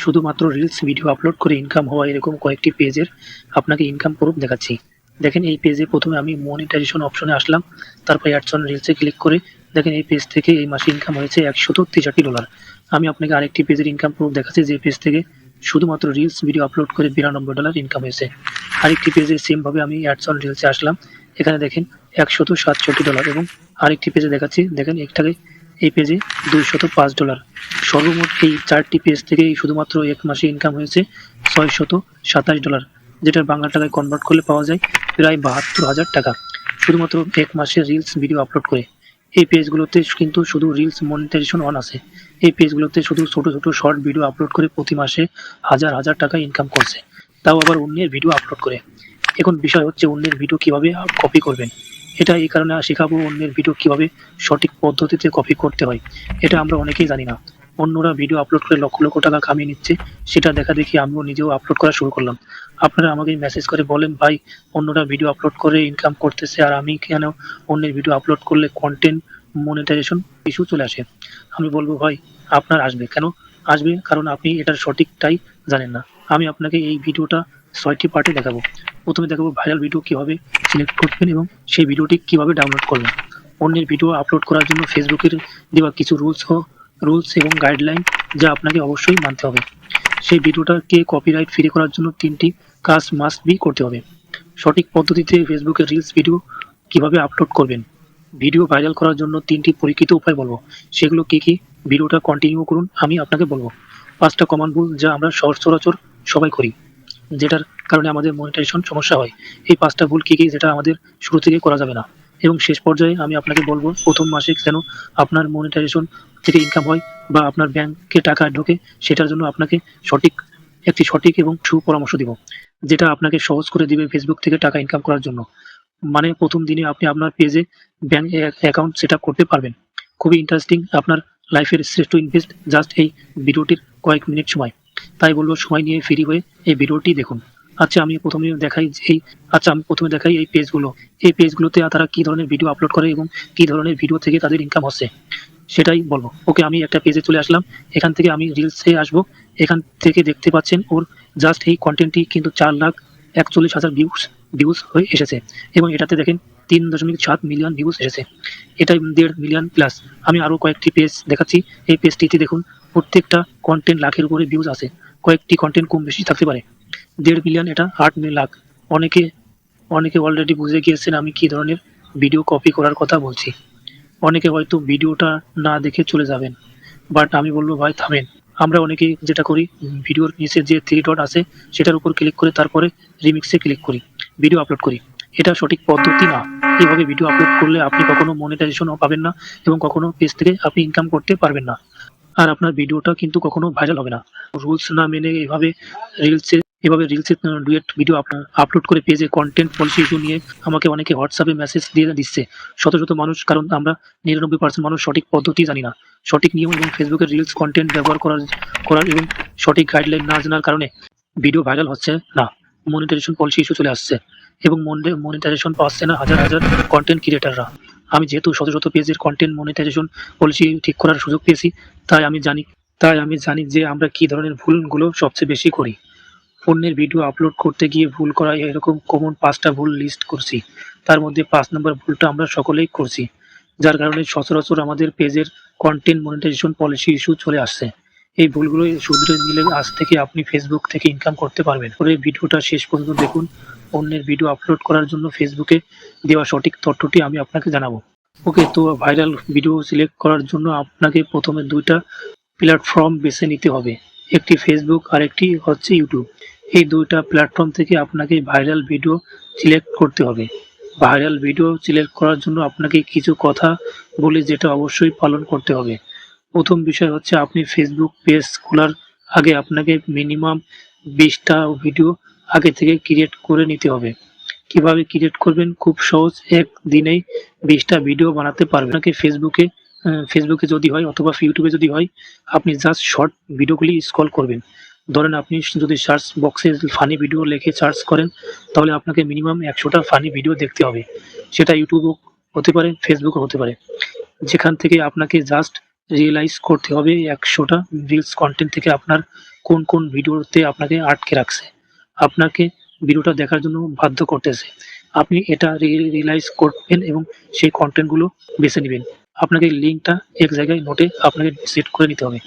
শুধুমাত্র reels video upload করে income হওয়া এরকম কয়েকটি পেজের আপনাকে ইনকাম প্রুফ দেখাচ্ছি। দেখেন এই পেজে প্রথমে আমি মনিটাইজেশন অপশনে আসলাম, তারপর অ্যাডস অন রিলসে ক্লিক করে দেখেন এই পেজ থেকে এই মাসে ইনকাম হয়েছে একশো তেষট্টি ডলার আমি আপনাকে আরেকটি পেজের ইনকাম প্রুফ দেখাচ্ছি, যে পেজ থেকে শুধুমাত্র রিলস ভিডিও আপলোড করে বিরানব্বই ডলার ইনকাম হয়েছে। আরেকটি পেজে সেমভাবে আমি অ্যাডস অন রিলসে আসলাম, এখানে দেখেন একশত সাতষট্টি ডলার এবং আরেকটি পেজে দেখাচ্ছি, দেখেন একটাকে এই পেজে দুইশত পাঁচ ডলার। সর্বমোট এই চারটি পেজ থেকে শুধুমাত্র এক মাসে ইনকাম হয়েছে ছয়শত সাতাশ ডলার যেটা বাংলা টাকায় কনভার্ট করলে পাওয়া যায় প্রায় বাহাত্তর হাজার টাকা। শুধুমাত্র এক মাসে রিলস ভিডিও আপলোড করে। এই পেজগুলোতে কিন্তু শুধু রিলস মনিটাইজেশন অন আছে। এই পেজগুলোতে শুধু ছোট ছোট শর্ট ভিডিও আপলোড করে প্রতি মাসে হাজার হাজার টাকা ইনকাম করছে। তাও আবার অন্যের ভিডিও আপলোড করে। এখন বিষয় হচ্ছে অন্যের ভিডিও কীভাবে কপি করবেন? এটা এই কারণে শেখাবো অন্যের ভিডিও কীভাবে সঠিক পদ্ধতিতে কপি করতে হয়। এটা আমরা অনেকেই জানি না। অন্যরা ভিডিও আপলোড করে লক্ষ লক্ষ টাকা কামিয়ে নিচ্ছে, সেটা দেখা দেখি আমিও নিজেও আপলোড করা শুরু করলাম। আপনারা আমাকে মেসেজ করে বলেন, ভাই, অন্যরা ভিডিও আপলোড করে ইনকাম করতেছে আর আমি কেন অন্যের ভিডিও আপলোড করলে কন্টেন্ট মনিটাইজেশন ইস্যু চলে আসে? আমি বলব, ভাই, আপনার আসবে। কেন? আসবে কারণ আপনি এটার সঠিকটাই জানেন না। আমি আপনাকে এই ভিডিওটা ছয়টি পার্টে দেখাবো। প্রথমে দেখাবো ভাইরাল ভিডিও কীভাবে সিলেক্ট করবেন এবং সেই ভিডিওটি কীভাবে ডাউনলোড করবেন। অন্যের ভিডিও আপলোড করার জন্য ফেসবুকের দেওয়া কিছু রুলস রুলস এবং গাইডলাইন যা আপনাকে অবশ্যই মানতে হবে। সেই ভিডিওটাকে কপিরাইট ফ্রি করার জন্য তিনটি কাজ মাস্ট বি করতে হবে। সঠিক পদ্ধতিতে ফেসবুকে রিলস ভিডিও কীভাবে আপলোড করবেন? ভিডিও ভাইরাল করার জন্য তিনটি পরীক্ষিত উপায় বলব। সেগুলো কি কি? ভিডিওটা কন্টিনিউ করুন, আমি আপনাকে বলব। পাঁচটা কমন ভুল যা আমরা সচরাচর সবাই করি। যেটার কারণে আমাদের মনিটাইজেশন সমস্যা হয়। এই পাঁচটা ভুল কী কী যেটা আমাদের শুরু থেকে করা যাবে না। এবং শেষ পর্যায়ে আমি আপনাকে বলব, প্রথম মাসে যেন আপনার মনিটাইজেশন থেকে ইনকাম হয় বা আপনার ব্যাংকে টাকা ঢোকে, সেটার জন্য আপনাকে সঠিক, একটি সঠিক এবং সুপরামর্শ দিব, যেটা আপনাকে সহজ করে দিবে ফেসবুক থেকে টাকা ইনকাম করার জন্য। মানে প্রথম দিনে আপনি আপনার পেজে ব্যাংক অ্যাকাউন্ট সেট করতে পারবেন। খুবই ইন্টারেস্টিং আপনার লাইফের শ্রেষ্ঠ ইনভেস্ট জাস্ট এই ভিডিওটির কয়েক মিনিট সময়। তাই বলব সময় নিয়ে ফ্রি হয়ে এই ভিডিওটি দেখুন। আচ্ছা আমি প্রথমে দেখাই এই আচ্ছা আমি প্রথমে দেখাই এই পেজগুলো। এই পেজগুলোতে তারা কি ধরনের ভিডিও আপলোড করে এবং কি ধরনের ভিডিও থেকে তাদের ইনকাম হচ্ছে, সেটাই বলব। ওকে, আমি একটা পেজে চলে আসলাম। এখান থেকে আমি রিলসে আসব। এখান থেকে দেখতে পাচ্ছেন ওর জাস্ট এই কন্টেন্টটি কিন্তু চার লাখ একচল্লিশ হাজার ভিউস ভিউস হয়ে এসেছে। এবং এটাতে দেখেন তিন দশমিক সাত মিলিয়ন ভিউজ এসেছে। এটা দেড় মিলিয়ন প্লাস আমি আরও কয়েকটি পেজ দেখাচ্ছি। এই পেজটিতে দেখুন, প্রত্যেকটা কন্টেন্ট লাখের উপরে ভিউজ আছে। কয়েকটি কন্টেন্ট কম বেশি থাকতে পারে। দেড় মিলিয়ন এটা আট লাখ। অনেকে অনেকে অলরেডি বুঝে গিয়েছেন আমি কি ধরনের ভিডিও কপি করার কথা বলছি। অনেকে হয়তো ভিডিওটা না দেখে চলে যাবেন। বাট আমি বলব, ভাই, থামেন। আমরা অনেকে যেটা করি ভিডিওর নিচে যে থ্রি ডট আছে, সেটার উপর ক্লিক করে তারপরে রিমিক্সে ক্লিক করি ভিডিও আপলোড করি। এটা সঠিক পদ্ধতি না। এইভাবে ভিডিও আপলোড করলে আপনি কখনো মনিটাইজেশনও পাবেন না এবং কখনো পেজ থেকে আপনি ইনকাম করতে পারবেন না। আর আপনার ভিডিওটা কিন্তু কখনো ভাইরাল হবে না। রুলস না মেনে এভাবে রিলসে এভাবে রিলসে ডুয়েট ভিডিও আপলোড করে পেজে কন্টেন্ট পলিসি ইস্যু নিয়ে আমাকে অনেকে হোয়াটসঅ্যাপে মেসেজ দিয়ে দিচ্ছে। শত শত মানুষ, কারণ আমরা নিরানব্বই পার্সেন্ট মানুষ সঠিক পদ্ধতি জানি না। সঠিক নিয়ম এবং ফেসবুকের রিলস কন্টেন্ট ব্যবহার করার করার এবং সঠিক গাইডলাইন না জানার কারণে ভিডিও ভাইরাল হচ্ছে না। মনিটাইজেশন পলিসি ইস্যু চলে আসছে। এবং মনিটাইজেশন পাচ্ছে না হাজার হাজার কন্টেন্ট ক্রিয়েটাররা আমি যেহেতু শত শত পেজের কন্টেন্ট মনিটাইজেশন পলিসি ঠিক করার সুযোগ পেয়েছি, তাই আমি জানি, তাই আমি জানি যে আমরা কি ধরনের ভুলগুলো সবচেয়ে বেশি করি। অন্যের ভিডিও আপলোড করতে গিয়ে ভুল করা, এরকম কমন পাঁচটা ভুল লিস্ট করছি। তার মধ্যে পাঁচ নম্বর ভুলটা আমরা সকলেই করছি। যার কারণে সচরাচর আমাদের পেজের কন্টেন্ট মনিটাইজেশন পলিসি ইস্যু চলে আসছে। এই ভুলগুলো শুধরে দিলে আজ থেকে আপনি ফেসবুক থেকে ইনকাম করতে পারবেন। পরে ভিডিওটা শেষ পর্যন্ত দেখুন। অন্যের ভিডিও আপলোড করার জন্য ফেসবুকে দেওয়া সঠিক তথ্যটি আমি আপনাকে জানাব। ওকে, তো ভাইরাল ভিডিও সিলেক্ট করার জন্য আপনাকে প্রথমে দুইটা প্ল্যাটফর্ম বেছে নিতে হবে। একটি ফেসবুক আর একটি হচ্ছে ইউটিউব এই দুইটা প্ল্যাটফর্ম থেকে আপনাকে ভাইরাল ভিডিও সিলেক্ট করতে হবে। ভাইরাল ভিডিও সিলেক্ট করার জন্য আপনাকে কিছু কথা বলে যেটা অবশ্যই পালন করতে হবে। প্রথম বিষয় হচ্ছে আপনি ফেসবুক পেজ খোলার আগে আপনাকে মিনিমাম বিশটা ভিডিও আগে থেকে ক্রিয়েট করে নিতে হবে। কীভাবে ক্রিয়েট করবেন? খুব সহজ এক দিনেই বিশটা ভিডিও বানাতে পারবেন। আপনাকে ফেসবুকে ফেসবুকে যদি হয় অথবা ইউটিউবে যদি হয়, আপনি জাস্ট শর্ট ভিডিওগুলি স্ক্রল করবেন। ধরেন আপনি যদি সার্চ বক্সে ফানি ভিডিও লিখে সার্চ করেন, তাহলে আপনাকে মিনিমাম একশোটা ফানি ভিডিও দেখতে হবে। সেটা ইউটিউবও হতে পারে ফেসবুকও হতে পারে। যেখান থেকে আপনাকে জাস্ট রিয়েলাইজ করতে হবে একশোটা রিলস কন্টেন্ট থেকে আপনার কোন কোন ভিডিওতে আপনাকে আটকে রাখছে। আপনাকে ভিডিওটা দেখার জন্য বাধ্য করতেছে। আপনি এটা রিয়েলাইজ করবেন এবং সেই কন্টেন্টগুলো বেছে নেবেন। আপনাকে লিঙ্কটা এক জায়গায় নোটে আপনাকে সেট করে নিতে হবে।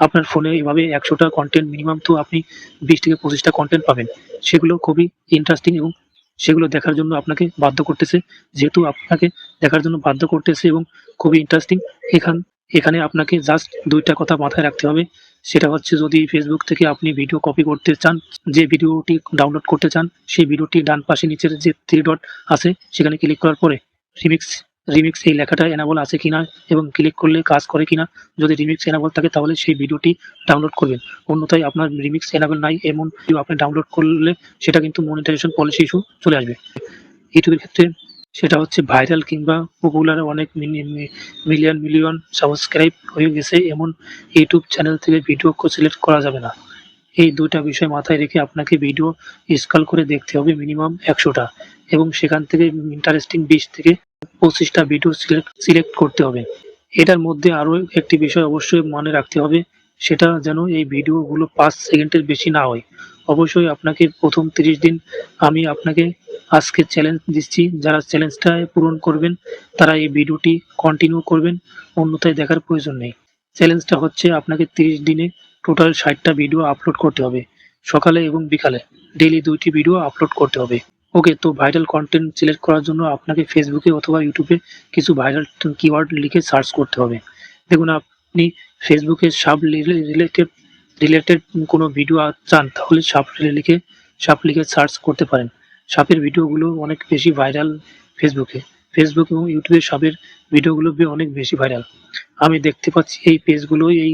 আপনার ফোনে এভাবে একশোটা কন্টেন্ট মিনিমাম তো আপনি বিশ থেকে পঁচিশটা কন্টেন্ট পাবেন। সেগুলো খুবই ইন্টারেস্টিং এবং সেগুলো দেখার জন্য আপনাকে বাধ্য করতেছে। যেহেতু আপনাকে দেখার জন্য বাধ্য করতেছে এবং খুবই ইন্টারেস্টিং এখান এখানে আপনাকে জাস্ট দুইটা কথা মাথায় রাখতে হবে। সেটা হচ্ছে যদি ফেসবুক থেকে আপনি ভিডিও কপি করতে চান, যে ভিডিওটি ডাউনলোড করতে চান, সেই ভিডিওটি ডান পাশে নিচের যে থ্রি ডট আছে, সেখানে ক্লিক করার পরে রিমিক্স রিমিক্স এই লেখাটা এনাবল আছে কিনা এবং ক্লিক করলে কাজ করে কিনা, যদি রিমিক্স এনাবল থাকে তাহলে সেই ভিডিওটি ডাউনলোড করবেন। অন্যথায় আপনার রিমিক্স এনাবল নাই, এমন ভিডিও আপনি ডাউনলোড করলে সেটা কিন্তু মনিটাইজেশন পলিসি ইস্যু চলে আসবে। ইউটিউবের ক্ষেত্রে সেটা হচ্ছে ভাইরাল কিংবা পপুলার অনেক মিলিয়ন মিলিয়ন সাবস্ক্রাইব হয়ে গেছে, এমন ইউটিউব চ্যানেল থেকে ভিডিও সিলেক্ট করা যাবে না। এই দুইটা বিষয় মাথায় রেখে আপনাকে ভিডিও স্কল করে দেখতে হবে মিনিমাম একশোটা এবং সেখান থেকে ইন্টারেস্টিং বিশ থেকে পঁচিশটা ভিডিও সিলেক্ট সিলেক্ট করতে হবে। এটার মধ্যে আরও একটি বিষয় অবশ্যই মনে রাখতে হবে, সেটা যেন এই ভিডিওগুলো পাঁচ সেকেন্ডের বেশি না হয়। অবশ্যই আপনাকে প্রথম তিরিশ দিন আমি আপনাকে আজকে চ্যালেঞ্জ দিচ্ছি। যারা চ্যালেঞ্জটা পূরণ করবেন, তারা এই ভিডিওটি কন্টিনিউ করবেন, অন্যথায় দেখার প্রয়োজন নেই। চ্যালেঞ্জটা হচ্ছে আপনাকে তিরিশ দিনে টোটাল ষাটটা ভিডিও আপলোড করতে হবে, সকালে এবং বিকালে। ডেইলি দুইটি ভিডিও আপলোড করতে হবে। ওকে তো ভাইরাল কন্টেন্ট সিলেক্ট করার জন্য আপনাকে ফেসবুকে অথবা ইউটিউবে কিছু ভাইরাল কিওয়ার্ড লিখে সার্চ করতে হবে। দেখুন, আপনি ফেসবুকে সাব রিলেটেড রিলেটেড কোনো ভিডিও চান, তাহলে সাপ লিখে সাপ লিখে সার্চ করতে পারেন। সাপের ভিডিওগুলো অনেক বেশি ভাইরাল ফেসবুকে ফেসবুক এবং ইউটিউবে সাপের ভিডিওগুলো অনেক বেশি ভাইরাল আমি দেখতে পাচ্ছি এই পেজগুলো এই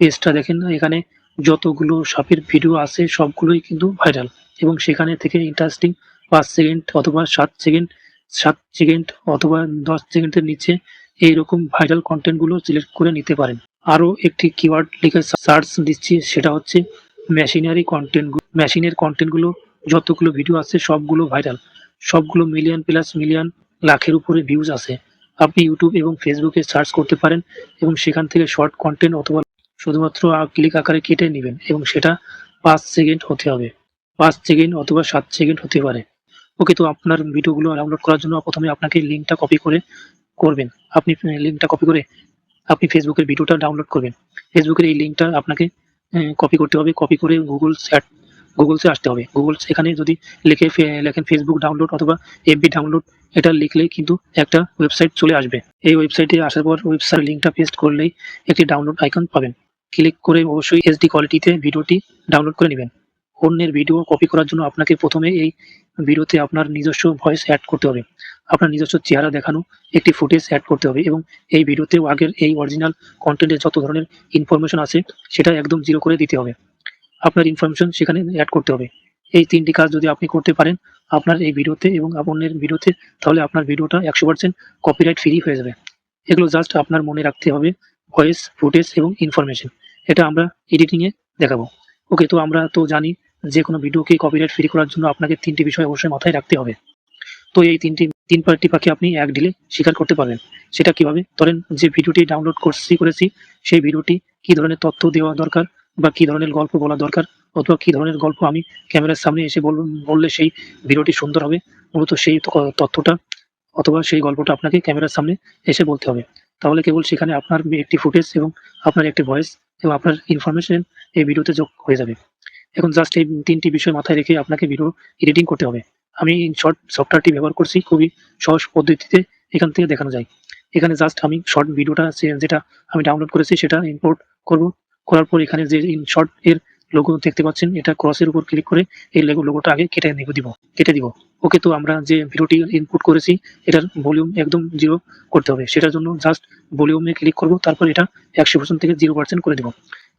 পেজটা দেখেন এখানে যতগুলো সাপের ভিডিও আছে, সবগুলোই কিন্তু ভাইরাল এবং সেখানে থেকে ইন্টারেস্টিং পাঁচ সেকেন্ড অথবা সাত সেকেন্ড সাত সেকেন্ড অথবা দশ সেকেন্ডের নিচে এইরকম ভাইরাল কন্টেন্টগুলো সিলেক্ট করে নিতে পারেন। আরও একটি কিওয়ার্ড লিখে সার্চ দিচ্ছি, সেটা হচ্ছে মেশিনারি কন্টেন্ট মেশিনের কন্টেন্টগুলো যতগুলো ভিডিও আছে সবগুলো ভাইরাল সবগুলো মিলিয়ন প্লাস মিলিয়ন লাখের উপরে ভিউজ আছে। আপনি ইউটিউব এবং ফেসবুকে সার্চ করতে পারেন এবং সেখান থেকে শর্ট কন্টেন্ট অথবা শুধুমাত্র ক্লিক আকারে কেটে নেবেন এবং সেটা পাঁচ সেকেন্ড হতে হবে। পাঁচ সেকেন্ড অথবা সাত সেকেন্ড হতে পারে। ওকে তো আপনার ভিডিওগুলো ডাউনলোড করার জন্য প্রথমে আপনাকে লিঙ্কটা কপি করে করবেন। আপনি লিঙ্কটা কপি করে আপনি ফেসবুকের ভিডিওটা ডাউনলোড করবেন। ফেসবুকের এই লিঙ্কটা আপনাকে কপি করতে হবে। কপি করে গুগল স্যাট গুগলসে আসতে হবে। গুগল এখানে যদি লিখে লেখেন ফেসবুক ডাউনলোড অথবা এফবি ডাউনলোড এটা লিখলে কিন্তু একটা ওয়েবসাইট চলে আসবে। এই ওয়েবসাইটে আসার পর ওয়েবসাইট লিঙ্কটা পেস্ট করলেই একটি ডাউনলোড আইকন পাবেন। ক্লিক করে অবশ্যই এইচডি কোয়ালিটিতে ভিডিওটি ডাউনলোড করে নেবেন। অন্যের ভিডিও কপি করার জন্য আপনাকে প্রথমে এই ভিডিওতে আপনার নিজস্ব ভয়েস অ্যাড করতে হবে। আপনার নিজস্ব চেহারা দেখানো, একটি ফুটেজ অ্যাড করতে হবে এবং এই ভিডিওতেও আগের এই অরিজিনাল কন্টেন্টের যত ধরনের ইনফরমেশন আছে, সেটা একদম জিরো করে দিতে হবে। আপনার ইনফরমেশন সেখানে অ্যাড করতে হবে। এই তিনটি কাজ যদি আপনি করতে পারেন, আপনার এই ভিডিওতে এবং অন্যের ভিডিওতে, তাহলে আপনার ভিডিওটা একশো পার্সেন্ট কপিরাইট ফ্রি হয়ে যাবে। এগুলো জাস্ট আপনার মনে রাখতে হবে ভয়েস ফুটেজ এবং ইনফরমেশন এটা আমরা এডিটিংয়ে দেখাবো। ওকে তো আমরা তো জানি যে কোনো ভিডিওকে কপিরাইট ফ্রি করার জন্য আপনাকে তিনটি বিষয় অবশ্যই মাথায় রাখতে হবে। তো এই তিনটি তিন পার্টি পাখি আপনি এক ডিলে স্বীকার করতে পারবেন সেটা কীভাবে? ধরেন যে ভিডিওটি ডাউনলোড করছি, করেছি, সেই ভিডিওটি কি ধরনের তথ্য দেওয়া দরকার বা কি ধরনের গল্প বলা দরকার অথবা কি ধরনের গল্প আমি ক্যামেরার সামনে এসে বল- বললে সেই ভিডিওটি সুন্দর হবে। মূলত সেই তথ্যটা অথবা সেই গল্পটা আপনাকে ক্যামেরার সামনে এসে বলতে হবে। তাহলে কেবল সেখানে আপনার একটি ফুটেজ এবং আপনার একটি ভয়েস এবং আপনার ইনফরমেশন এই ভিডিওতে যোগ হয়ে যাবে। এখন জাস্ট এই তিনটি বিষয় মাথায় রেখে আপনাকে ভিডিও এডিটিং করতে হবে। আমি শর্ট সফটওয়্যারটি ব্যবহার করছি খুবই সহজ পদ্ধতিতে এখান থেকে দেখানো যায়। এখানে জাস্ট আমি শর্ট ভিডিওটা যেটা আমি ডাউনলোড করেছি সেটা ইম্পোর্ট করব। করার পর এখানে যে ইন শর্ট এর লোগো দেখতে পাচ্ছেন, এটা ক্রসের উপর ক্লিক করে এই লেগো লোগোটা আগে কেটে নিব, দিব, কেটে দিব। ওকে তো আমরা যে ভিডিওটি ইনপুট করেছি, এটার ভলিউম একদম জিরো করতে হবে। সেটার জন্য জাস্ট ভলিউমে ক্লিক করব, তারপর এটা একশো পার্সেন্ট থেকে জিরো পার্সেন্ট করে দেবো।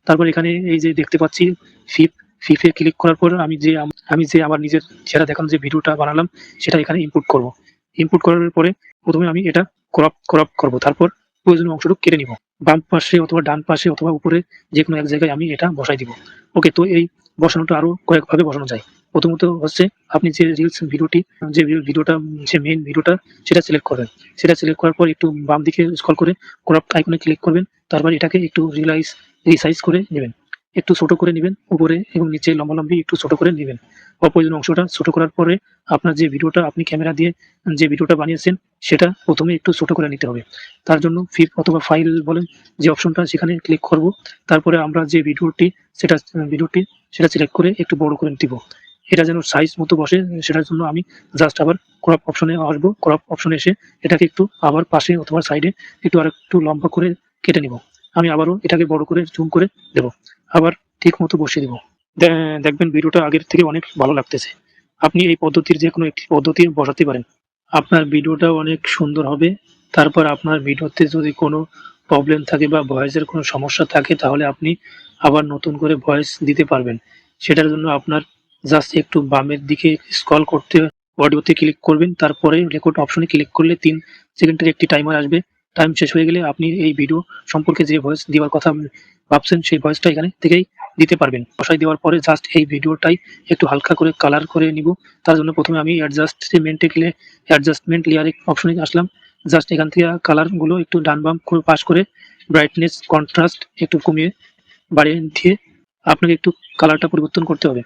তারপর এখানে এই যে দেখতে পাচ্ছি ফিপ ফিফে ক্লিক করার পর আমি যে আমি যে আমার নিজের চেহারা দেখানো যে ভিডিওটা বানালাম, সেটা এখানে ইনপুট করব। ইনপুট করার পরে প্রথমে আমি এটা ক্রপ ক্রপ করব। তারপর প্রয়োজনীয় অংশটুকু কেটে নিব। বাম পাশে অথবা ডান পাশে অথবা উপরে যে কোনো এক জায়গায় আমি এটা বসাই দিব। ওকে তো এই বসানোটা আরও কয়েকভাবে বসানো যায়। প্রথমত হচ্ছে আপনি যে রিলস ভিডিওটি যে ভিডিওটা যে মেইন ভিডিওটা সেটা সিলেক্ট করবেন। সেটা সিলেক্ট করার পর একটু বাম দিকে স্ক্রল করে ক্রপ আইকনে ক্লিক করবেন। তারপর এটাকে একটু রিলাইজ রিসাইজ করে নেবেন। একটু ছোট করে নেবেন, উপরে এবং নিচে লম্বালম্বি একটু ছোট করে নেবেন। অপ্রয়োজনীয় অংশটা ছোট করার পরে আপনার যে ভিডিওটা আপনি ক্যামেরা দিয়ে যে ভিডিওটা বানিয়েছেন, সেটা প্রথমে একটু ছোট করে নিতে হবে। তার জন্য ফিপ অথবা ফাইল বলেন যে অপশনটা, সেখানে ক্লিক করব। তারপরে আমরা যে ভিডিওটি, সেটা ভিডিওটি, সেটা সিলেক্ট করে একটু বড় করে দিব। এটা যেন সাইজ মতো বসে, সেটার জন্য আমি জাস্ট আবার ক্রপ অপশনে আসব। ক্রপ অপশনে এসে এটাকে একটু আবার পাশে অথবা সাইডে একটু আর একটু লম্বা করে কেটে নিব। আমি আবারও এটাকে বড় করে জুম করে দেব। আবার ঠিক মতো বসিয়ে দেব। দেখবেন ভিডিওটা আগের থেকে অনেক ভালো লাগতেছে। আপনি এই পদ্ধতির যে কোনো একটি পদ্ধতি বসাতে পারেন। আপনার ভিডিওটা অনেক সুন্দর হবে। তারপর আপনার ভিডিওতে যদি কোনো প্রবলেম থাকে বা ভয়েসের কোনো সমস্যা থাকে, তাহলে আপনি আবার নতুন করে ভয়েস দিতে পারবেন। সেটার জন্য আপনার জাস্ট একটু বামের দিকে স্ক্রল করতে অডিওতে ক্লিক করবেন। তারপরে রেকর্ড অপশনে ক্লিক করলে তিন সেকেন্ডের একটি টাইমার আসবে। টাইম শেষ হয়ে গেলে আপনি এই ভিডিও সম্পর্কে যে ভয়েস দেওয়ার কথা ভাবছেন, সেই ভয়েসটা এখানে থেকেই দিতে পারবেন। বসাই দেওয়ার পরে জাস্ট এই ভিডিওটাই একটু হালকা করে কালার করে নিব। তার জন্য প্রথমে আমি অ্যাডজাস্টমেন্টে গেলে অ্যাডজাস্টমেন্ট লেয়ারে অপশনে আসলাম। জাস্ট এখান থেকে কালারগুলো একটু ডান বাম পাস করে ব্রাইটনেস কন্ট্রাস্ট একটু কমিয়ে বাড়িয়ে দিয়ে আপনাকে একটু কালারটা পরিবর্তন করতে হবে।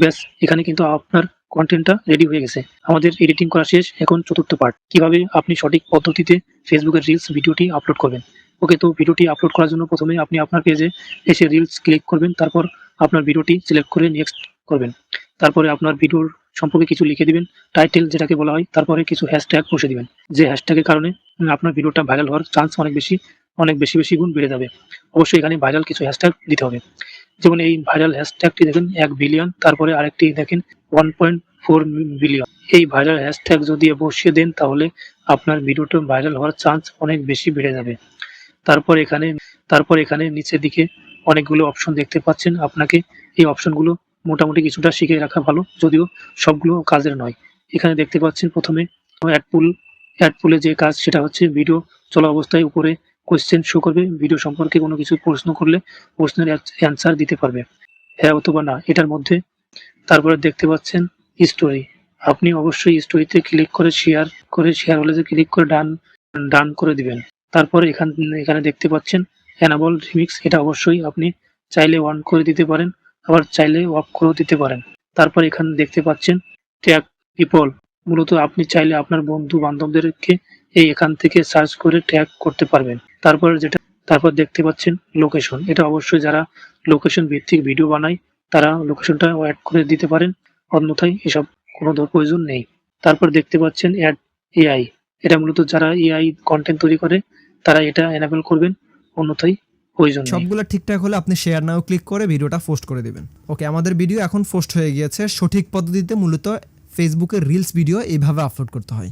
ব্যাস, এখানে কিন্তু আপনার কন্টেন্টটা রেডি হয়ে গেছে। আমাদের এডিটিং করা শেষ, এখন চতুর্থ পার্ট কীভাবে আপনি সঠিক পদ্ধতিতে ফেসবুকের রিলস ভিডিওটি আপলোড করবেন? ওকে তো ভিডিওটি আপলোড করার জন্য প্রথমে আপনি আপনার পেজে এসে রিলস ক্লিক করবেন, তারপর আপনার ভিডিওটি সিলেক্ট করে নেক্সট করবেন। তারপরে আপনার ভিডিওর সম্পর্কে কিছু লিখে দিবেন টাইটেল যেটাকে বলা হয়, তারপরে কিছু হ্যাশট্যাগ বসে দিবেন। যে হ্যাশট্যাগের কারণে আপনার ভিডিওটা ভাইরাল হওয়ার চান্স অনেক বেশি অনেক বেশি বেশি গুণ বেড়ে যাবে। অবশ্যই এখানে ভাইরাল কিছু হ্যাশট্যাগ দিতে হবে। যেমন এই ভাইরাল হ্যাশট্যাগটি দেখেন, এক বিলিয়ন তারপরে আরেকটি দেখেন ওয়ান পয়েন্ট ফোর বিলিয়ন এই ভাইরাল হ্যাশট্যাগ যদি বসিয়ে দেন, তাহলে আপনার ভিডিওটা ভাইরাল হওয়ার চান্স অনেক বেশি বেড়ে যাবে। তারপর এখানে তারপর এখানে নিচের দিকে অনেকগুলো অপশন দেখতে পাচ্ছেন। আপনাকে এই অপশনগুলো মোটামুটি কিছুটা শিখে রাখা ভালো, যদিও সবগুলো কাজের নয়। এখানে দেখতে পাচ্ছেন প্রথমে অ্যাড পুল অ্যাড যে কাজ, সেটা হচ্ছে ভিডিও চলা অবস্থায় উপরে কোয়েশ্চেন শো করবে। ভিডিও সম্পর্কে কোনো কিছু প্রশ্ন করলে প্রশ্নের অ্যান্সার দিতে পারবে। হ্যাঁ অথবা না, এটার মধ্যে তারপরে দেখতে পাচ্ছেন স্টোরি আপনি অবশ্যই স্টোরিতে ক্লিক করে শেয়ার করে শেয়ার হলে যে ক্লিক করে ডান ডান করে দিবেন। তারপরে এখান, এখানে দেখতে পাচ্ছেন অ্যানাবল রিমিক্স এটা অবশ্যই আপনি চাইলে অন করে দিতে পারেন, আবার চাইলে অফ করেও দিতে পারেন। তারপর এখানে দেখতে পাচ্ছেন ট্যাগ পিপল মূলত আপনি চাইলে আপনার বন্ধু বান্ধবদেরকে এই এখান থেকে সার্চ করে ট্যাগ করতে পারবেন। তারপর যেটা, তারপর দেখতে পাচ্ছেন লোকেশন এটা অবশ্যই যারা লোকেশন ভিত্তিক ভিডিও বানায় তারা লোকেশনটা অ্যাড করে দিতে পারেন। অন্যথায় এসব কোনো প্রয়োজন নেই। তারপর দেখতে পাচ্ছেন অ্যাড এআই এটা মূলত যারা এআই কন্টেন্ট তৈরি করে, তারা এটা এনাবেল করবেন। অন্যথায় প্রয়োজন সবগুলো ঠিকঠাক হলে আপনি শেয়ার নাও ক্লিক করে ভিডিওটা পোস্ট করে দিবেন। ওকে আমাদের ভিডিও এখন পোস্ট হয়ে গিয়েছে। সঠিক পদ্ধতিতে মূলত ফেসবুকে রিলস ভিডিও এইভাবে আপলোড করতে হয়।